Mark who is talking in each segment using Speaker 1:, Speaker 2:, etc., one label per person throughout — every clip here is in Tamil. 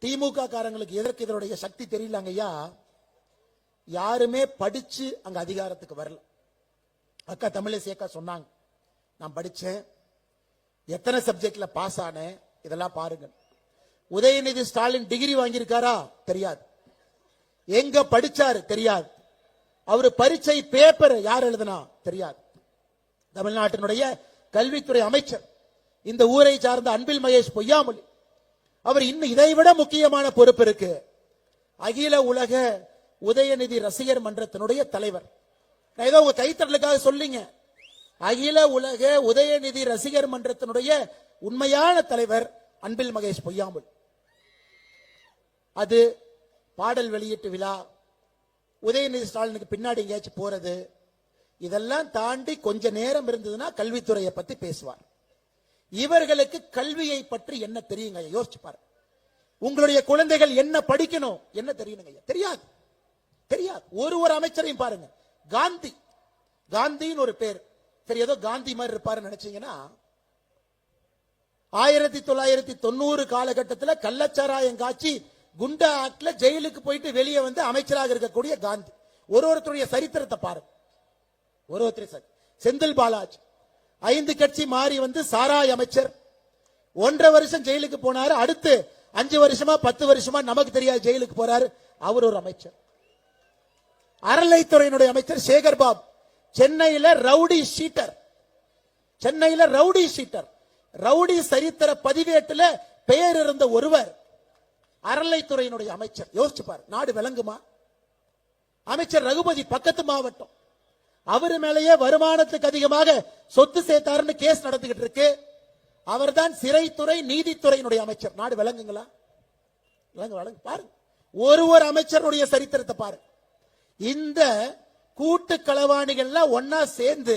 Speaker 1: திமுக காரங்களுக்கு எதற்கு இதனுடைய சக்தி தெரியலங்க ஐயா யாருமே படிச்சு அங்க அதிகாரத்துக்கு வரல. அக்கா தமிழிசை அக்கா சொன்னாங்க. நான் படிச்சேன். எத்தனை சப்ஜெக்ட்ல பாஸ் ஆனேன்? இதெல்லாம் பாருங்க உதயநிதி ஸ்டாலின் டிகிரி வாங்கியிருக்காரா? தெரியாது. எங்க படிச்சாரு? தெரியாது. அவரு பரீட்சை பேப்பர் யார் எழுதுனா? தெரியாது. தமிழ்நாட்டினுடைய கல்வித்துறை அமைச்சர். இந்த ஊரை சார்ந்த அன்பில் மகேஷ் பொய்யாமொழி. அவர் இன்னும் இதைவிட முக்கியமான பொறுப்பு இருக்கு. அகில உலக உதயநிதி ரசிகர் மன்றத்தினுடைய தலைவர். நான் ஏதோ உங்க கைத்தறலுக்காக சொல்லிங்க. அகில உலக உதயநிதி ரசிகர் மன்றத்தினுடைய உண்மையான தலைவர் அன்பில் மகேஷ் பொய்யாமல் அது பாடல் வெளியீட்டு விழா. உதயநிதி ஸ்டாலினுக்கு பின்னாடி எங்கேயாச்சும் போறது. இதெல்லாம் தாண்டி கொஞ்ச நேரம் இருந்ததுன்னா கல்வித்துறையை பத்தி பேசுவார். இவர்களுக்கு கல்வியை பற்றி என்ன தெரியுங்க? யோசிச்சு பாரு உங்களுடைய குழந்தைகள் என்ன படிக்கணும்? என்ன தெரியணுங்க தெரியாது. தெரியாது. ஒரு ஒரு அமைச்சரையும் பாருங்க. காந்தி. காந்தின்னு ஒரு பேர். சரி ஏதோ காந்தி மாதிரி இருப்பாருன்னு நினைச்சீங்கன்னா ஆயிரத்தி தொள்ளாயிரத்தி தொண்ணூறு காலகட்டத்தில் கள்ளச்சாராயம் காட்சி குண்டா ஆக்ட்ல ஜெயிலுக்கு போயிட்டு வெளியே வந்து அமைச்சராக இருக்கக்கூடிய காந்தி. ஒரு ஒருத்தருடைய சரித்திரத்தை பாருங்க ஒரு ஒருத்தர் சரி செந்தில் பாலாஜி. ஐந்து கட்சி மாறி வந்து சாராய் அமைச்சர். ஒன்றரை வருஷம் ஜெயிலுக்கு போனாரு. அடுத்து அஞ்சு வருஷமா பத்து வருஷமா நமக்கு தெரியாது ஜெயிலுக்கு போறாரு. அவர் ஒரு அமைச்சர். அறநிலைத்துறையினுடைய அமைச்சர் சேகர் பாபு. சென்னையில ரவுடி சீட்டர். சென்னையில ரவுடி ஷீட்டர் ரவுடி சரித்திர பதிவேட்டுல பெயர் இருந்த ஒருவர். அறநிலைத்துறையினுடைய அமைச்சர். யோசிச்சு பாரு நாடு விளங்குமா? அமைச்சர் ரகுபதி பக்கத்து மாவட்டம். அவர் மேலேயே வருமானத்துக்கு அதிகமாக சொத்து சேர்த்தாருன்னு கேஸ் நடந்துகிட்டு இருக்கு. அவர்தான் சிறைத்துறை நீதித்துறையினுடைய அமைச்சர். நாடு விளங்குங்களா? விளங்கு விளங்கு. பாருங்க. ஒரு ஒரு அமைச்சருடைய சரித்திரத்தை பாரு. இந்த கூட்டு களவாணிகள்லாம் ஒன்னா சேர்ந்து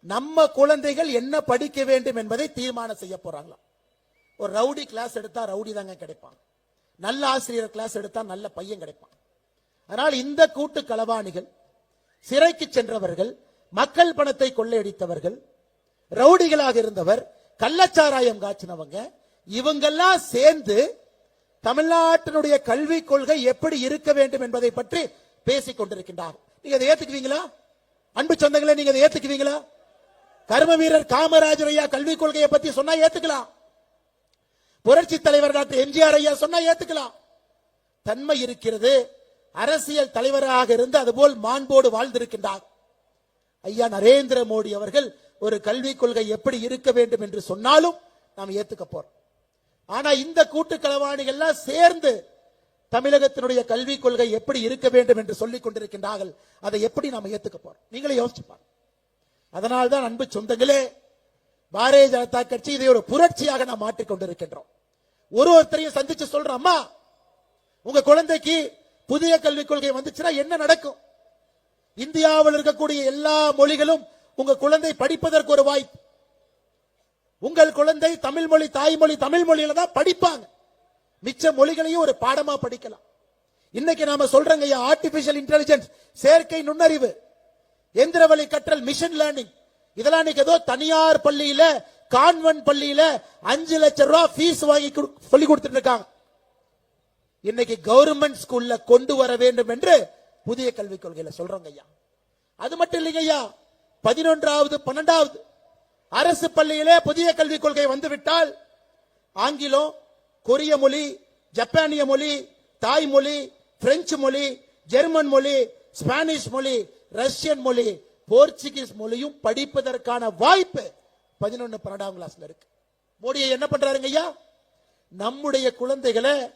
Speaker 1: நம்ம குழந்தைகள் என்ன படிக்க வேண்டும் என்பதை தீர்மானம் செய்ய போறாங்களாம் ஒரு ரவுடி கிளாஸ் எடுத்தா ரவுடி தாங்க கிடைப்பான். நல்ல ஆசிரியர் கிளாஸ் எடுத்தா நல்ல பையன் கிடைப்பான். அதனால் இந்த கூட்டு களவாணிகள் சிறைக்கு சென்றவர்கள் மக்கள் பணத்தை கொள்ளையடித்தவர்கள் ரவுடிகளாக இருந்தவர் கள்ளச்சாராயம் காய்ச்சினவங்க இவங்கெல்லாம் சேர்ந்து தமிழ்நாட்டினுடைய கல்விக் கொள்கை எப்படி இருக்க வேண்டும் என்பதை பற்றி பேசிக் கொண்டிருக்கின்றார். நீங்க அதை ஏத்துக்குவீங்களா? அன்பு சொந்தங்களை நீங்க அதை ஏத்துக்குவீங்களா? கர்ம வீரர் காமராஜர் ஐயா கல்விக் கொள்கையை பத்தி சொன்னா ஏத்துக்கலாம். புரட்சி தலைவர் டாக்டர் எம்ஜிஆர் ஐயா சொன்னா ஏத்துக்கலாம். தன்மை இருக்கிறது. அரசியல் தலைவராக இருந்து அதுபோல் மாண்போடு வாழ்ந்திருக்கின்றார். ஐயா நரேந்திர மோடி அவர்கள் ஒரு கல்விக் கொள்கை எப்படி இருக்க வேண்டும் என்று சொன்னாலும் நாம் ஏத்துக்க போறோம். ஆனா இந்த கூட்டு களவாணிகள்லாம் சேர்ந்து தமிழகத்தினுடைய கல்விக் கொள்கை எப்படி இருக்க வேண்டும் என்று சொல்லிக் கொண்டிருக்கின்றார்கள் அதை எப்படி நாம் ஏத்துக்க போறோம்? நீங்களே யோசிச்சு பாருங்க. அதனால்தான் அன்பு சொந்தங்களே பாரதிய ஜனதா கட்சி இதை ஒரு புரட்சியாக நாம் மாற்றிக்கொண்டிருக்கின்றோம் ஒரு ஒருத்தரையும் சந்திச்சு சொல்றோம் அம்மா உங்க குழந்தைக்கு புதிய கல்விக் கொள்கை வந்துச்சுன்னா என்ன நடக்கும்? இந்தியாவில் இருக்கக்கூடிய எல்லா மொழிகளும் உங்க குழந்தை படிப்பதற்கு ஒரு வாய்ப்பு. உங்கள் குழந்தை தமிழ் மொழி தாய்மொழி தமிழ் மொழியில தான் படிப்பாங்க. மிச்ச மொழிகளையும் ஒரு பாடமா படிக்கலாம். இன்னைக்கு நாம சொல்றோங்க ஆர்டிபிஷியல் இன்டெலிஜென்ஸ் செயற்கை நுண்ணறிவு எந்திர வழி கற்றல் மிஷின் லேர்னிங் இதெல்லாம் இன்னைக்கு ஏதோ தனியார் பள்ளியில கான்வென்ட் பள்ளியில அஞ்சு லட்சம் ரூபாய் ஃபீஸ் வாங்கி கொடு- சொல்லி கொடுத்துட்டு இருக்காங்க. இன்னைக்கு கவர்மெண்ட் ஸ்கூல்ல கொண்டு வர வேண்டும் என்று புதிய கல்விக் கொள்கையில சொல்றோங்க ஐயா. அது மட்டும் இல்லைங்க ஐயா. பதினொன்றாவது பன்னெண்டாவது. அரசு பள்ளியிலே புதிய கல்விக் கொள்கை வந்துவிட்டால் ஆங்கிலம் கொரிய மொழி ஜப்பானிய மொழி தாய்மொழி பிரெஞ்சு மொழி ஜெர்மன் மொழி ஸ்பானிஷ் மொழி ரஷ்யன் மொழி போர்ச்சுகீஸ் மொழியும் படிப்பதற்கான வாய்ப்பு பதினொன்னு பன்னெண்டாம் கிளாஸ்ல இருக்கு. மோடியை என்ன பண்றாருங்க ஐயா? நம்முடைய குழந்தைகளை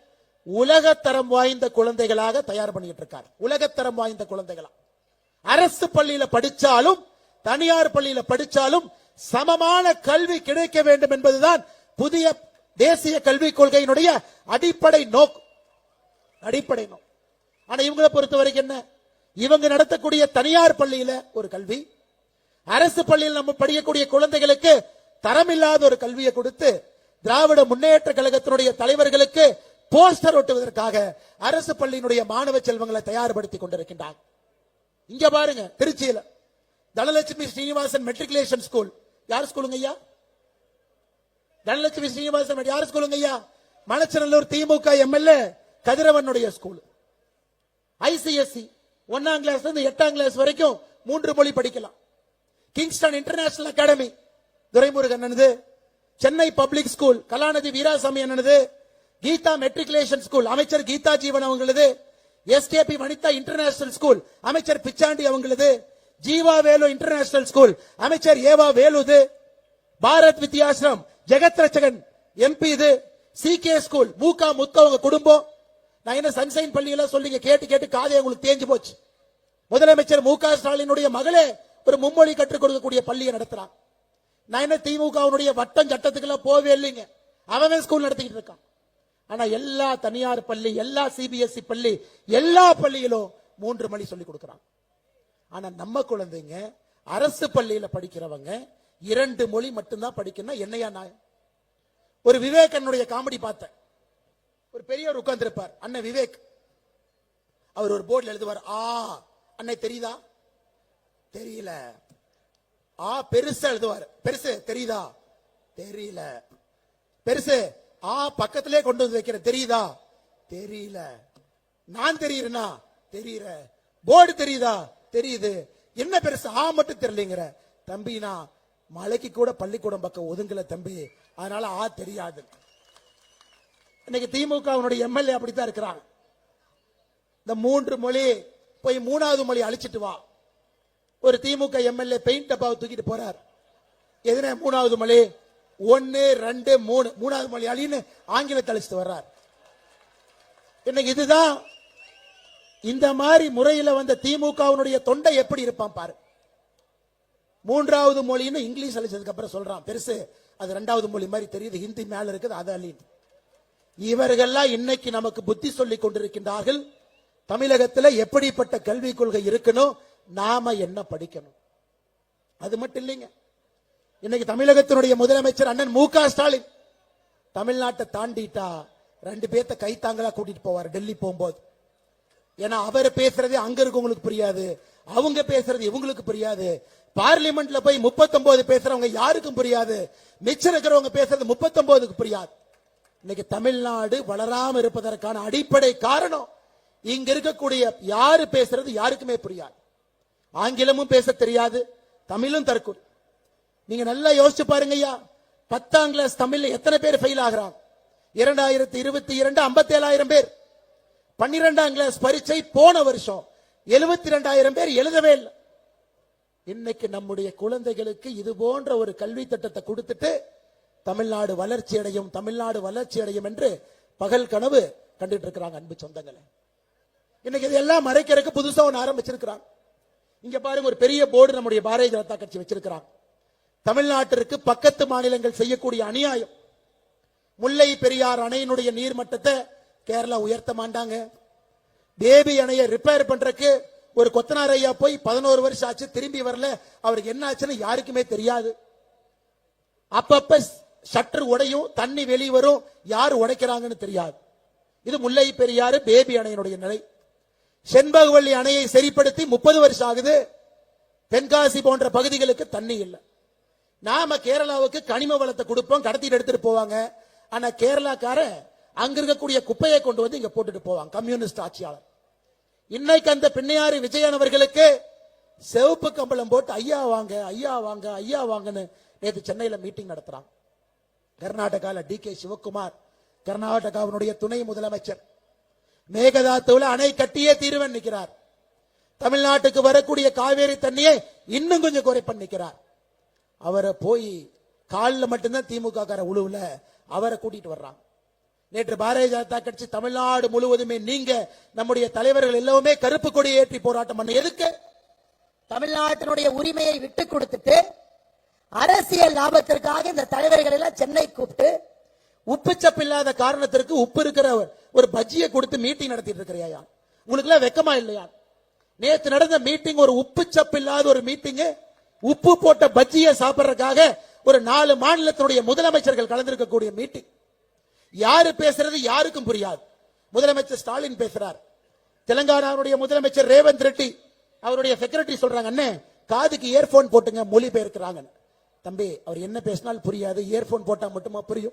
Speaker 1: உலகத்தரம் வாய்ந்த குழந்தைகளாக தயார் பண்ணிட்டு இருக்காரு. உலகத்தரம் வாய்ந்த குழந்தைகளா. அரசு பள்ளியில படிச்சாலும் தனியார் பள்ளியில படிச்சாலும் சமமான கல்வி கிடைக்க வேண்டும் என்பதுதான் புதிய தேசிய கல்விக் கொள்கையினுடைய அடிப்படை நோக்கு அடிப்படை நோக்கு ஆனா இவங்களை பொறுத்த வரைக்கும் என்ன? இவங்க நடத்தக்கூடிய தனியார் பள்ளியில ஒரு கல்வி அரசு பள்ளியில் நம்ம படிக்கக்கூடிய குழந்தைகளுக்கு தரமில்லாத ஒரு கல்வியை கொடுத்து திராவிட முன்னேற்ற கழகத்தினுடைய தலைவர்களுக்கு போஸ்டர் ஒட்டுவதற்காக அரசு பள்ளியினுடைய மாணவ செல்வங்களை தயார்படுத்திக் கொண்டிருக்கின்றாங்க. இங்க பாருங்க திருச்சியில. தனலட்சுமி ஸ்ரீனிவாசன் மெட்ரிகுலேஷன் ஸ்கூல் யார் ஸ்கூலுங்க ஐயா தனலட்சுமி ஸ்ரீனிவாசன் யார் ஸ்கூலுங்க ஐயா மலச்சநல்லூர் திமுக எம்எல்ஏ கதிரவனுடைய ஸ்கூல் ஐசிஎஸ்சி ஒன்னாம் கிளாஸ்ல இருந்து எட்டாம் கிளாஸ் வரைக்கும் மூன்று மொழி படிக்கலாம். கிங்ஸ்டன் இன்டர்நேஷனல் அகாடமி துரைமுருகன் அண்ணனது சென்னை பப்ளிக் ஸ்கூல் கலாநிதி வீராசாமி என்னது? கீதா மெட்ரிகுலேஷன் ஸ்கூல் அமைச்சர் கீதா ஜீவன் அவங்களது எஸ்கேபி வனிதா இன்டர்நேஷனல் ஸ்கூல் அமைச்சர் பிச்சாண்டி அவங்களது? ஜீவா வேலு இன்டர்நேஷனல் ஸ்கூல் அமைச்சர் ஏவா வேலுது. பாரத் வித்யாசிரம் ஜெகத் ரச்சகன் எம்பி இது. சி கே ஸ்கூல் மூகா முத்தவங்க குடும்பம். நான் என்ன சன்சைன் பள்ளியெல்லாம் சொல்லிங்க கேட்டு கேட்டு காதை உங்களுக்கு தேஞ்சு போச்சு. முதலமைச்சர் மு க ஸ்டாலினுடைய மகளே ஒரு மும்மொழி கற்றுக் கொடுக்கக்கூடிய பள்ளியை நடத்துறான். நான் என்ன திமுகவுடைய வட்டம் சட்டத்துக்கெல்லாம் போவே இல்லைங்க. அவன் ஸ்கூல் நடத்திக்கிட்டு இருக்கான். ஆனா எல்லா தனியார் பள்ளி எல்லா சிபிஎஸ்இ பள்ளி எல்லா பள்ளியிலும் மூன்று மணி சொல்லி கொடுக்குறான். ஆனா நம்ம குழந்தைங்க அரசு பள்ளியில படிக்கிறவங்க இரண்டு மொழி மட்டும்தான் படிக்கணும் என்னையா நான்? ஒரு விவேகனுடைய காமெடி பார்த்தேன். ஒரு பெரியவர் உட்கார்ந்துருப்பார் அண்ணன் விவேக். அவர் ஒரு போர்டில் எழுதுவார் ஆ. அண்ணன் தெரியுதா? தெரியல. ஆ பெருசா எழுதுவார். பெருசு தெரியுதா? தெரியல. பெருசு ஆ பக்கத்திலே கொண்டு வந்து வைக்கிறேன் தெரியுதா? தெரியல. நான் தெரியுறேனா? தெரியற போர்டு தெரியுதா? தெரியுது. என்ன பெருசு? ஆ மட்டும் தெரியலங்கிற. தம்பினா மலைக்கு கூட பள்ளிக்கூடம் பக்கம் ஒதுங்கல தம்பி. அதனால ஆ தெரியாது. இன்னைக்கு திமுக அவனுடைய எம்எல்ஏ அப்படித்தான் இருக்கிறான். இந்த மூன்று மொழி போய் மூணாவது மொழி அழிச்சிட்டு வா. ஒரு திமுக எம்எல்ஏ பெயிண்ட் டப்பாவை தூக்கிட்டு போறார். எதுனா மூணாவது மொழி? ஒன்னு ரெண்டு மூணு. மூணாவது மொழி அழின்னு ஆங்கிலத்தை அழிச்சிட்டு வர்றார். இன்னைக்கு இதுதான் இந்த மாதிரி முறையில் வந்த திமுகவினுடைய தொண்டை எப்படி இருப்பான் பாரு. மூன்றாவது மொழின்னு இங்கிலீஷ் அழிச்சதுக்கு அப்புறம் சொல்றான். பெருசு அது ரெண்டாவது மொழி மாதிரி தெரியுது. ஹிந்தி மேல இருக்குது அது அழின்னு இவர்கள்லாம் இன்னைக்கு நமக்கு புத்தி சொல்லிக் கொண்டிருக்கின்றார்கள். தமிழகத்தில் எப்படிப்பட்ட கல்விக் கொள்கை இருக்கணும் நாம என்ன படிக்கணும்? அது மட்டும் இல்லைங்க. இன்னைக்கு தமிழகத்தினுடைய முதலமைச்சர் அண்ணன் மு க ஸ்டாலின் தமிழ்நாட்டை தாண்டிட்டா ரெண்டு பேர்த்த கைத்தாங்களா கூட்டிட்டு போவார். டெல்லி போகும்போது. ஏன்னா அவர் பேசுறது அங்க இருக்கவங்களுக்கு புரியாது அவங்க பேசுறது இவங்களுக்கு புரியாது. பார்லிமெண்ட்ல போய் 39 பேசுறவங்க யாருக்கும் புரியாது. மிச்சம் இருக்கிறவங்க பேசுறது 39க்கு புரியாது. இன்னைக்கு தமிழ்நாடு வளராம இருப்பதற்கான அடிப்படை காரணம் இங்க இருக்கக்கூடிய யாரு பேசுறது யாருக்குமே புரியாது. ஆங்கிலமும் பேச தெரியாது தமிழும் தற்கொலை. நீங்க நல்லா யோசிச்சு பாருங்க ஐயா பத்தாம் கிளாஸ் தமிழ்ல எத்தனை பேர் ஃபெயில் ஆகிறாங்க? இரண்டாயிரத்தி இருபத்தி இரண்டு ஐம்பத்தி ஏழாயிரம் பேர். பன்னிரெண்டாம் கிளாஸ் பரீட்சை போன வருஷம். எழுபத்தி ரெண்டாயிரம் பேர் எழுதவே இல்லை. இன்னைக்கு நம்முடைய குழந்தைகளுக்கு இது போன்ற ஒரு கல்வி திட்டத்தை கொடுத்துட்டு தமிழ்நாடு வளர்ச்சி அடையும் தமிழ்நாடு வளர்ச்சி அடையும் என்று பகல் கனவு கண்டுட்டு இருக்கிறாங்க அன்பு சொந்தங்களை. இன்னைக்கு இதெல்லாம் மறைக்கிறதுக்கு புதுசா ஒன்று ஆரம்பிச்சிருக்கிறாங்க. இங்க பாருங்க ஒரு பெரிய போர்டு நம்முடைய பாரதிய ஜனதா கட்சி வச்சிருக்கிறாங்க. தமிழ்நாட்டிற்கு பக்கத்து மாநிலங்கள் செய்யக்கூடிய அநியாயம். முல்லை பெரியார் அணையினுடைய நீர்மட்டத்தை கேரளா உயர்த்த மாட்டாங்க. பேபி அணையை ரிப்பேர் பண்றதுக்கு ஒரு கொத்தனார் ஐயா போய் பதினோரு வருஷம் ஆச்சு திரும்பி வரல. அவருக்கு என்ன ஆச்சுன்னு யாருக்குமே தெரியாது. அப்பப்ப ஷட்டர் உடையும் தண்ணி வெளியே வரும் யார் உடைக்கிறாங்கன்னு தெரியாது. இது முல்லை பெரியாறு பேபி அணையினுடைய நிலை. செண்பகவள்ளி அணையை சரிப்படுத்தி முப்பது வருஷம் ஆகுது. தென்காசி போன்ற பகுதிகளுக்கு தண்ணி இல்லை. நாம கேரளாவுக்கு கனிம வளத்தை கொடுப்போம் கடத்திட்டு எடுத்துட்டு போவாங்க. ஆனா கேரளாக்காரன் அங்க இருக்கக்கூடிய குப்பையை கொண்டு வந்து இங்க போட்டுட்டு போவாங்க. கம்யூனிஸ்ட் ஆட்சியாளர். இன்னைக்கு அந்த பின்னையாறு விஜயன் அவர்களுக்கு சிவப்பு கம்பளம் போட்டு ஐயா வாங்க ஐயா வாங்க ஐயா வாங்கன்னு நேற்று சென்னையில மீட்டிங் நடத்துறாங்க. கர்நாடகால டி கே சிவகுமார் கர்நாடகாவினுடைய துணை முதலமைச்சர். மேகதாத்துவில் அணை கட்டியே தீர்வன் நிற்கிறார் தமிழ்நாட்டுக்கு வரக்கூடிய காவேரி தண்ணியை இன்னும் கொஞ்சம் குறைப்பன் பண்ணிக்கிறார் அவரை போய் காலில் மட்டும்தான் திமுக கார உழுவுல அவரை கூட்டிட்டு வர்றாங்க. நேற்று பாரதிய ஜனதா கட்சி தமிழ்நாடு முழுவதுமே நீங்க நம்முடைய தலைவர்கள் எல்லாமே கருப்பு கொடி ஏற்றி போராட்டம் பண்ண எதுக்கு?
Speaker 2: தமிழ்நாட்டினுடைய உரிமையை விட்டு கொடுத்துட்டு அரசியல் லாபத்திற்காக இந்த தலைவர்கள் எல்லாம் சென்னை கூப்பிட்டு
Speaker 1: உப்புச்சப்பு இல்லாத காரணத்திற்கு உப்பு இருக்கிற ஒரு பஜ்ஜியை கொடுத்து மீட்டிங் நடத்திட்டு இருக்கிறியா உங்களுக்கு எல்லாம் வெக்கமா இல்லையா? நேற்று நடந்த மீட்டிங் ஒரு உப்புச்சப்பு இல்லாத ஒரு மீட்டிங் உப்பு போட்ட பஜ்ஜியை சாப்பிடுறதுக்காக ஒரு நாலு மாநிலத்தினுடைய முதலமைச்சர்கள் கலந்திருக்கக்கூடிய மீட்டிங் யாரு பேசுறது யாருக்கும் புரியாது. முதலமைச்சர் ஸ்டாலின் பேசுறார். தெலங்கானாவுடைய முதலமைச்சர் ரேவந்த் ரெட்டி அவருடைய செக்ரட்டரி சொல்றாங்க அண்ணே காதுக்கு இயர்போன் போட்டுங்க மொழி பெயர்க்கிறாங்க தம்பி அவர் என்ன பேசினாலும் புரியாது இயர்போன் போட்டா மட்டுமா புரியும்?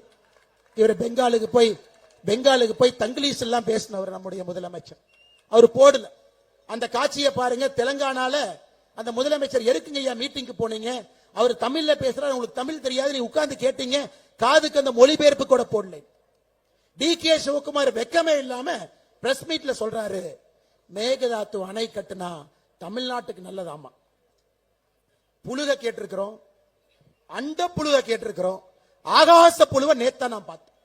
Speaker 1: இவர் பெங்காலுக்கு போய் பெங்காலுக்கு போய் தங்கிலீஷ் எல்லாம் பேசினவர் நம்முடைய முதலமைச்சர். அவர் போடல. அந்த காட்சியை பாருங்க தெலங்கானால அந்த முதலமைச்சர் எருக்குங்க ஐயா மீட்டிங்க்கு போனீங்க? அவர் தமிழ்ல பேசுறாரு உங்களுக்கு தமிழ் தெரியாது நீ உட்கார்ந்து கேட்டீங்க காதுக்கு அந்த மொழிபெயர்ப்பு கூட போடலை. டி கே சிவகுமார் வெக்கமே இல்லாம பிரஸ் மீட்ல சொல்றாரு மேகதாத்து அணை கட்டுனா தமிழ்நாட்டுக்கு நல்லதாமா? புழுக கேட்டிருக்கிறோம் அண்ட புழுக கேட்டிருக்கிறோம் ஆகாச புழுவை நேத்தா நான் பார்த்தேன்.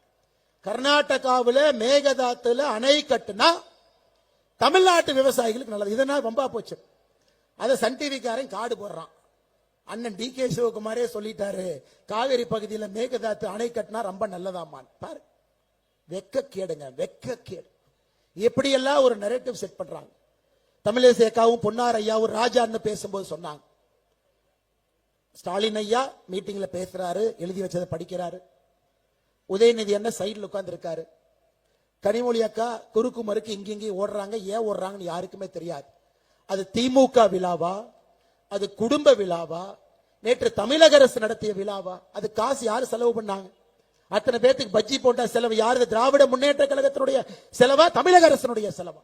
Speaker 1: கர்நாடகாவில் மேகதாத்துல அணை கட்டுனா தமிழ்நாட்டு விவசாயிகளுக்கு நல்லது. இதனால் ரொம்ப போச்சு. அதை சன் டிவிக்காரன் காடு போடுறான். அண்ணன் டி கே சிவகுமாரே சொல்லிட்டாரு காவேரி பகுதியில் மேகதாத்து அணை கட்டினா ரொம்ப நல்லதாமான் பாரு. வெக்கக்கேடுங்க வெக்கக்கேடு. கேடு எப்படியெல்லாம் ஒரு நெரேட்டிவ் செட் பண்றாங்க? தமிழிசை அக்காவும் பொன்னார் ஐயாவும் ராஜான்னு பேசும்போது சொன்னாங்க. ஸ்டாலின் ஐயா மீட்டிங்ல பேசுறாரு எழுதி வச்சதை படிக்கிறாரு. உதயநிதி அண்ணன் சைடில் உட்கார்ந்து இருக்காரு கனிமொழி அக்கா குறுக்கு மறுக்கு இங்க ஓடுறாங்க ஏன் ஓடுறாங்கன்னு யாருக்குமே தெரியாது. அது திமுக விழாவா? அது குடும்ப விழாவா? நேற்று தமிழக அரசு நடத்திய விழாவா? அது காசு யாரு செலவு பண்ணாங்க? அத்தனை பேர்த்துக்கு பஜ்ஜி போட்ட செலவு. யாரு திராவிட முன்னேற்ற கழகத்தினுடைய செலவா? தமிழக அரசனுடைய செலவா?